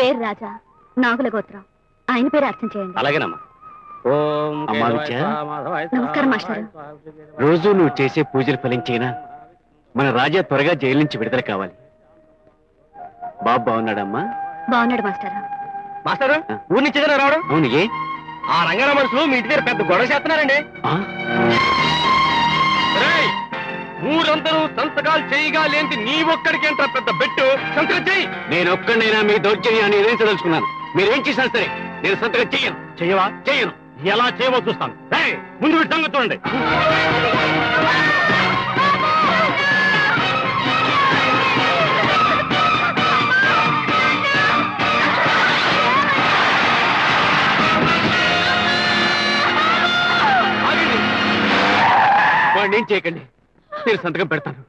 పేరు రాజా నాగుల గోత్రం ఆయన పేరు అర్చన చేయండి. అలాగేనమ్మా. అమ్మా విద్య. నమస్కారం, మాస్టారు. రోజు నువ్వు చేసే పూజలు ఫలించేనా? మన రాజా త్వరగా జైలు నుంచి విడుదల కావాలి. బాబు బాగున్నాడమ్మా? బాగున్నాడు మాస్టర్. మాస్టారు ఊరి నుంచి రావడం? అవును ఏ? ఆ రంగారావు మనుషులు మీ ఇంటి దగ్గర పెద్ద గొడవ చేస్తున్నారండి. ఊరందరూ సంతకాలు చేయగా లేని నీ ఒక్కడికి ఏంట్రా పెద్ద బెట్టు. సంతకం చెయ్యి. నేను ఒక్కడైనా మీ దౌర్జన్యాన్ని ఎదిరించదలుచుకున్నాను. మీరేం చేసినా సరే నేను సంతకం చెయ్యను. చెయ్యవా? చెయ్యను. ఎలా చేయవో చూస్తాను. ముందు సంగతి చూడండి. వాడిని ఏం చేయకండి. నేను సంతకం పెడతాను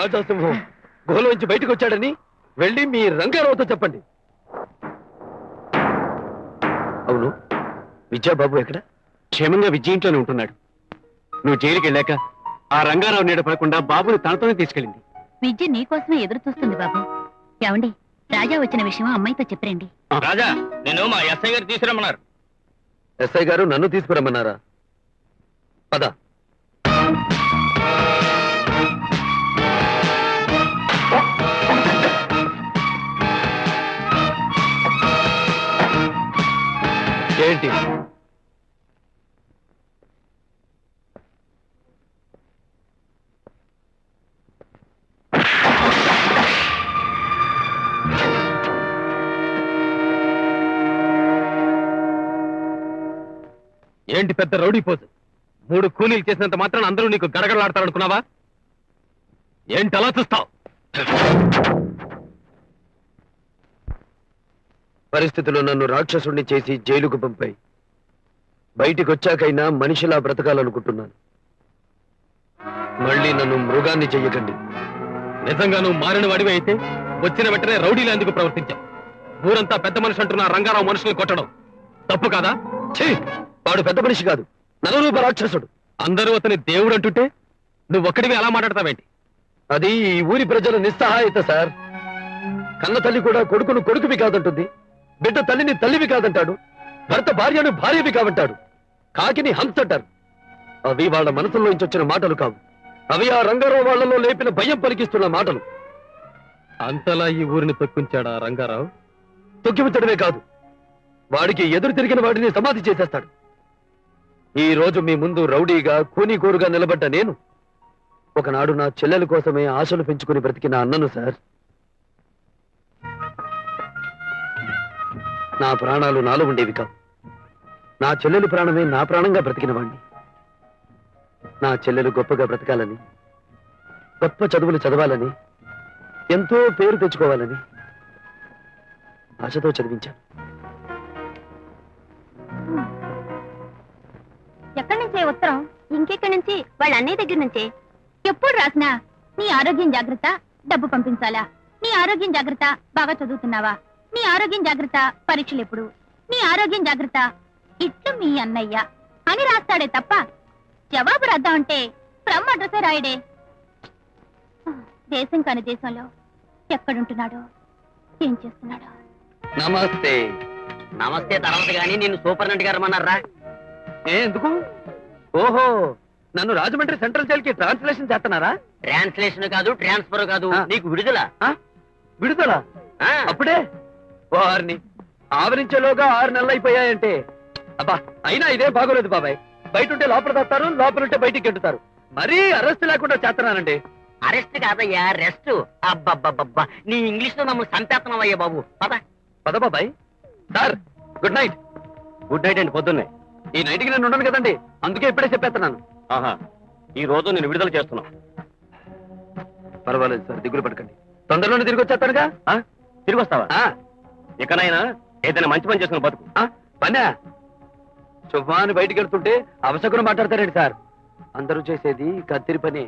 రాజాసింహం గుహలోంచి బయటకు వచ్చాడని వెళ్ళి మీ రంగారావుతో చెప్పండి. అవును విద్యాబాబు ఎక్కడ? క్షేమంగా విద్య ఇంట్లోనే ఉంటున్నాడు. నువ్వు జైలుకి వెళ్ళాక ఆ రంగారావు నీడ పడకుండా బాబుని తనతోనే తీసుకెళ్ళింది. విద్య నీకోసమే ఎదురు చూస్తుంది బాబు. ఏమండి రాజా వచ్చిన విషయం అమ్మాయితో చెప్పరండి. రాజా నేను మా ఎస్ఐ గారు తీసుకురమ్మన్నారు. ఎస్ఐ గారు నన్ను తీసుకురమ్మన్నారా? పద. ఏంటి? ఏంటి పెద్ద రౌడీ పోజు? మూడు కూలీలు చేసినంత మాత్రం అందరూ నీకు గడగడలాడతారనుకున్నావా? ఏంటి అలా చూస్తావు? పరిస్థితులు నన్ను రాక్షసుణ్ణి చేసి జైలుకు పంపాయి. బయటికి వచ్చాకైనా మనిషిలా బ్రతకాలనుకుంటున్నాను. మళ్ళీ నన్ను మృగాన్ని చెయ్యకండి. నిజంగా నువ్వు మారిన వాడివి అయితే వచ్చిన వెంటనే రౌడీలు ఎందుకు ప్రవర్తించావు? ఊరంతా పెద్ద మనిషి అంటున్న రంగారావు మనుషులు కొట్టడం తప్పు కాదా? ఛీ! వాడు పెద్ద మనిషి కాదు. నలరూప రాక్షసుడు. అందరూ అతని దేవుడు అంటుంటే నువ్వు ఒక్కడివి అలా మాట్లాడతావేంటి? అది ఈ ఊరి ప్రజల నిస్సహాయత సార్. కన్న తల్లి కూడా కొడుకును కొడుకువి కాదంటుంది. బిడ్డ తల్లిని తల్లివి కాదంటాడు. భర్త భార్యను భార్యవి కావంటాడు. కాకిని హంస అంటారు అవి వాళ్ళ మనసులోంచి వచ్చిన మాటలు కావు. అవి ఆ రంగారావు వాళ్ళలో లేపిన భయం పలికిస్తున్న మాటలు. అంతలా ఈ ఊరిని తొక్కించాడా రంగారావు? తొక్కిముచ్చడమే కాదు. వాడికి ఎదురు తిరిగిన వాడిని సమాధి చేసేస్తాడు. ఈ రోజు మీ ముందు రౌడీగా కూని కోరుగా నిలబడ్డ నేను. ఒకనాడు నా చెల్లెల కోసమే ఆశలు పెంచుకుని బ్రతికిన అన్నను సార్. నా ప్రాణాలు నాలో ఉండేవి కావు. నా చెల్లెలు ప్రాణమే నా ప్రాణంగా బ్రతికిన వాణ్ణి నా చెల్లెలు గొప్పగా బ్రతకాలని గొప్ప చదువులు చదవాలని ఎంతో పేరు తెచ్చుకోవాలని ఆశతో చదివించాను. ఎక్కడి నుంచే ఉత్తరం? ఇంకెక్కడి నుంచి? వాళ్ళ అన్నయ్య దగ్గర నుంచే? ఎప్పుడు రాసినా నీ ఆరోగ్యం జాగ్రత్త డబ్బు పంపించాలా? నీ ఆరోగ్యం జాగ్రత్త బాగా చదువుతున్నావా? నీ ఆరోగ్యం జాగ్రత్త పరీక్షలు ఎప్పుడు? నీ ఆరోగ్యం జాగ్రత్త. ఇట్లు మీ అన్నయ్య. అని రాస్తాడే తప్ప జవాబు రాద్దామంటే ఫ్రమ్ అడ్రసే రాయడే. దేశం కాని దేశంలో ఎక్కడుంటున్నాడో ఏం చేస్తున్నాడో. నమస్తే. నమస్తే తర్వాత గాని నిన్ను సూపరింటెండెంట్ గారు అన్నారా ఎందుకు? ఓహో నన్ను రాజమండ్రి సెంట్రల్ జైల్కి ట్రాన్స్లేషన్ చేస్తున్నారా? ట్రాన్స్లేషన్ కాదు ట్రాన్స్ఫర్ కాదు. నీకు విడుదల? విడుదల? అప్పుడే? వారిని ఆవరించేలోగా ఆరు నెలలు అయిపోయాయంటే అబ్బా అయినా ఇదే బాగోలేదు బాబాయ్. బయట ఉంటే లోపల తస్తారు లోపల ఉంటే బయటికి గెంటుతారు. మరీ అరెస్ట్ లేకుండా చేస్తున్నానండి. అరెస్ట్ కాదయ్యా రెస్ట్. అబ్బబ్బబ్బబ్బా నీ ఇంగ్లీష్లో మమ్మల్ని చంపేస్తున్నావయ్యా బాబు. పద. పద బాబాయ్. Sir good night. Good night అండి పొద్దున్నే. ఈ నైట్కి నేను ఉండను కదండి అందుకే ఇప్పుడే చెప్పేస్తున్నాను. ఆహా ఈ రోజు నేను విడుదల చేస్తున్నా. పర్వాలేదు సార్ దిగులు పడకండి. తొందరలోనే తిరిగి వచ్చేస్తానుగా? ఆ? తిరిగి వస్తావా? ఆ, ఇకనైనా ఏదైనా మంచి పని చేసుకుని బతుకు. పనా శుభాన్ని బయటికి వెళ్తుంటే అవసరం మాట్లాడతారండి సార్. అందరూ చేసేది కత్తిరి పని.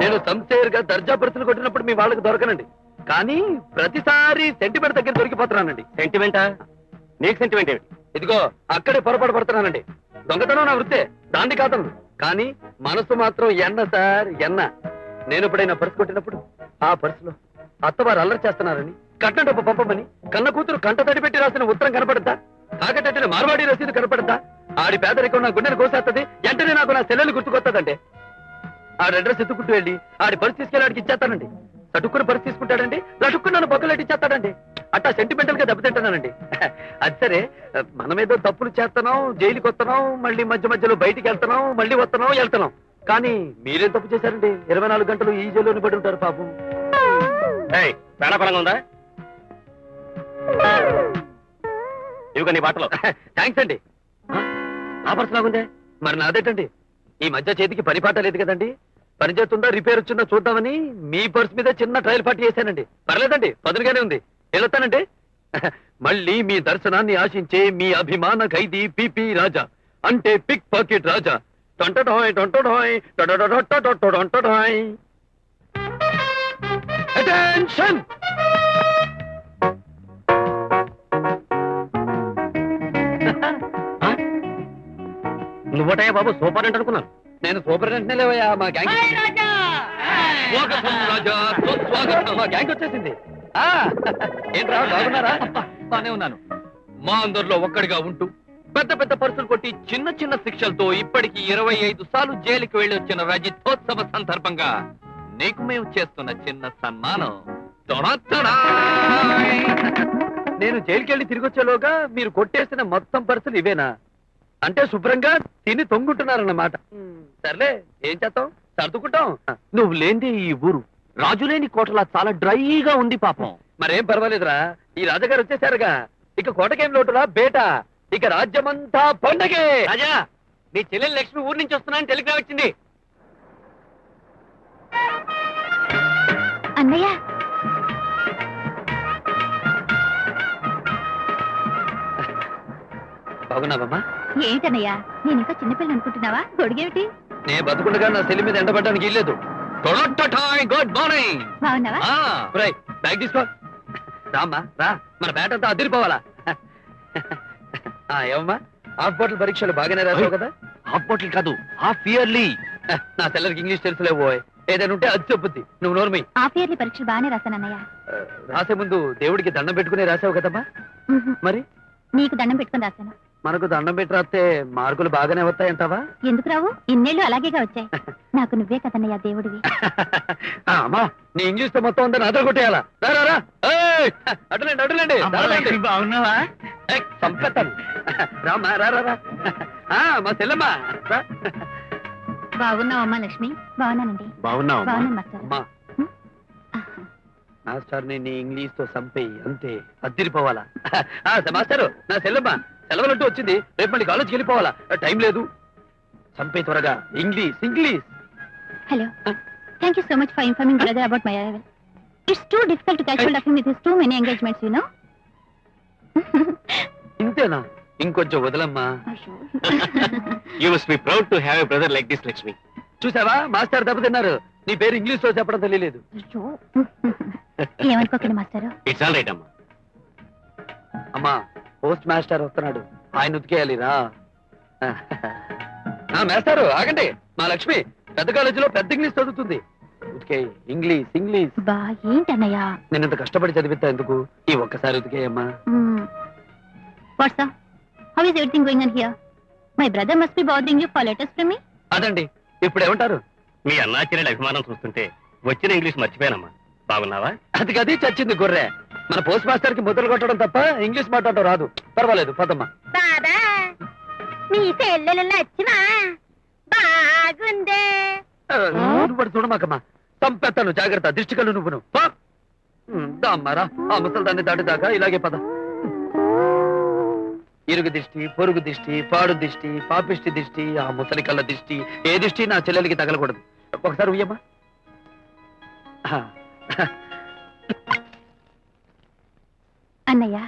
నేను సంసేర్గా దర్జా పరిస్థితులు కొట్టినప్పుడు మీ వాళ్ళకి దొరకనండి. కానీ ప్రతిసారి సెంటిమెంట్ దగ్గర దొరికిపోతున్నానండి. సెంటిమెంటా నీకు సెంటిమెంట్ ఏమిటి? ఇదిగో అక్కడే పొరపాటు పడుతున్నానండి. దొంగతనం నా వృత్తే దాన్ని కాదను. కానీ మనసు మాత్రం ఎన్న సార్ ఎన్న. నేను ఎప్పుడైనా పర్సు కొట్టినప్పుడు ఆ పర్సులో అత్తవారు అల్లరి చేస్తున్నారని కట్న డబ్బు పంపమని కన్న కూతురు కంట తడి పెట్టి రాసిన ఉత్తరం కనపడద్దా? తాకటట్టిన మార్వాడి రసీదు కనపడద్దా? ఆడి పేదరికం నా గుండెను కోసేస్తుంది వెంటనే నాకు నా సెల్లెలు గుర్తుకొస్తుందండి ఆడి అడ్రస్ ఎత్తుకుంటూ వెళ్ళి ఆడి పరిస్థితి తీసుకెళ్ళి ఆడికి ఇచ్చేస్తానండి. తటుక్కుని పరిస్థితి తీసుకుంటాడండి లటుక్కుని నన్ను పక్కలెట్టి ఇచ్చేస్తాడండి. అట్టా సెంటిమెంటల్గా దెబ్బతింటానండి. అది సరే మనమేదో తప్పులు చేస్తున్నాం జైలుకి వస్తున్నాం మళ్ళీ మధ్య మధ్యలో బయటికి వెళ్తున్నాం మళ్ళీ వస్తున్నాం వెళ్తున్నాం. కానీ మీరేం తప్పు చేశారండి? ఇరవై నాలుగు గంటలు ఈ జైల్లోనే పడి ఉంటారు పాపం. ఉందా? నీ బట్టలు థ్యాంక్స్ అండి. ఆ? పర్సు లాగుందే మరి నాదేటండి? ఈ మధ్య చేతికి పని పాట లేదు కదండి. పని చేస్తుందా రిపేర్ వచ్చిందా చూద్దామని మీ పర్స్ మీద చిన్న ట్రయల్ పార్టీ చేశానండి. పర్లేదండి పదులుగానే ఉంది. వెళ్తానండి మళ్ళీ మీ దర్శనాన్ని ఆశించే మీ అభిమాన ఖైదీ పిపి రాజా. అంటే పిక్ పాకెట్ రాజా. టొంటడోయ్ టొంటడోయ్ టొడడొడొట్టొడొట్టొడొంటడోయ్. అటెన్షన్! నువ్వటయ్యా బాబు సూపర్ అంటే అనుకున్నాను. నేను సూపరింటెండెంట్ లేవయ్యా మా గ్యాంగ్ మా వచ్చేసింది. ఆ ఏంట్రా బాగున్నారా? బానే ఉన్నాను. మా అందరిలో ఒక్కడిగా ఉంటూ పెద్ద పెద్ద పరుసులు కొట్టి చిన్న చిన్న శిక్షలతో ఇప్పటికి ఇరవై ఐదు సార్లు జైలుకి వెళ్ళి వచ్చిన రజితోత్సవ సందర్భంగా నీకు మేము చేస్తున్న చిన్న సన్మానం! నేను జైలుకెళ్ళి తిరిగి వచ్చేలోగా మీరు కొట్టేసిన మొత్తం పర్సులు ఇవేనా? అంటే శుభ్రంగా తిని తొంగుంటున్నారన్నమాట. సర్లే ఏం చేస్తాం? సర్దుకుంటాం. నువ్వు లేందే ఈ ఊరు. రాజులేని కోటలా చాలా డ్రైగా ఉంది పాపం. మరేం పర్వాలేదురా. ఈ రాజగారు వచ్చేసారుగా. ఇక కోటకేం లోటురా? బేట. ఇక రాజ్యమంతా పండగే. రాజా మీ చెల్లెలు లక్ష్మి ఊరి నుంచి వస్తున్నా అని టెలిగ్రామ్ వచ్చింది. అన్నయ్య బాగున్నావమ్మా? ఏంటన్నయ్య నేను ఇంకా చిన్నపిల్ల అనుకుంటున్నావా? గొడుగేమిటి? నే బతుకుండగా నా సెల్లి మీద ఎండబడ్డానికి ఇల్లేదు. Good morning. బాగున్నావా? బ్యాగ్ తీసుకో. రామ్మా రా. మన బ్యాట్ అంతా అదిరిపోవాలా. ఆ, ఏమమ్మా? హాఫ్ బాటిల్ పరీక్షలు బాగానే రాసావు కదా? హాఫ్ బాటిల్ కాదు హాఫ్ ఇయర్లీ. నా సెల్లర్కి ఇంగ్లీష్ తెలుసులే పోయ్ ఏదైనా ఉంటే అది చెప్పుద్ది. నువ్వు నోర్మి హాఫ్ ఇయర్లీ పరీక్షలు బాగానే రాశానన్నయ్య. రాసే ముందు దేవుడికి దండం పెట్టుకునే రాసావు కదమ్మా. మరి? నీకు దండం పెట్టుకుని రాశాను. మనకు దండం పెట్టి రాస్తే మార్కులు బాగానే వస్తాయంటావా? ఎందుకు రావు? ఇన్నేళ్ళు అలాగేగా వచ్చాయి. నాకు నువ్వే కదన్నయ్య దేవుడివి. ఆ, అమ్మా నీ ఇంగ్లీష్తో మొత్తం అంతా నాతో కొట్టేయాలా? రా, అటులేండి అటులేండి బాగున్నావా? రా రా మా చెల్లెమ్మా. బాగున్నావమ్మా లక్ష్మి? బాగున్నానండి. మాస్టర్ని నీ ఇంగ్లీష్తో చంపేయి అంతే. అద్దిరిపోవాలా. ఆ, మాస్టర్ నా సెల్లమ్మ సెలవులంటూ వచ్చింది. రేపు మళ్ళీ కాలేజ్కి వెళ్ళిపోవాలా? టైం లేదు. చంపే త్వరగా. English English. Hello thank you so much for informing brother about my arrival it's too difficult to catch hold of him with his too many engagements you know ఇంతేనా? ఇంకొంచెం వదలమ్మా. You must be proud to have a brother like this Lakshmi చూసావా? Master దెబ్బతిన్నారు నీ పేరు ఇంగ్లీష్లో చెప్పడం తెలియలేదు. అయ్యో ఏమనుకోకండి మాస్టారు. ఇట్స్ ఆల్ రైట్ అమ్మా. అమ్మా పోస్ట్ మాస్టర్ వస్తున్నాడు. ఆయన ఉతికేయాలి రా ఆ, మాస్టారు ఆగండి. మా లక్ష్మి పెద్ద కాలేజీలో పెద్ద ఇంగ్లీష్ చదువుతుంది. ఉతికే ఇంగ్లీష్ ఇంగ్లీష్. బా ఏంటన్నయ్య? నేను ఇంత కష్టపడి చదివిస్తా ఎందుకు? ఈ ఒక్కసారి ఉతికేయమ్మా. What's how is everything going on here my brother must be bothering you for letters from me అదండి. ఇప్పుడు ఏమంటారు? మీ అన్నాచెల్లెల అభిమానం చూస్తుంటే వచ్చిన ఇంగ్లీష్ మర్చిపోయానమ్మా. బాగున్నావా? అది గది చచ్చింది గొర్రె. మన పోస్ట్ మాస్టర్కి ముద్రలు కొట్టడం తప్ప ఇంగ్లీష్ మాట్లాడటం రాదు. పర్వాలేదు పదమ్మా. బాబా మీ చెల్లెలు నచ్చినా బాగుందే. ఆ, నువ్వు పడి చూడమాకమ్మా. చంపేస్తాను జాగ్రత్త దిష్టి కళ్ళు నువ్వు దామ్మారా ఆ ముసలి దాన్ని దాటిదాకా ఇలాగే పద. ఇరుగు దిష్టి పొరుగు దిష్టి పాడు దిష్టి పాపిష్టి దిష్టి ఆ ముసలి కళ్ళ దిష్టి ఏ దిష్టి నా చెల్లెలికి తగలకూడదు. ఒకసారి ఉయ్యమ్మా. అన్నయ్య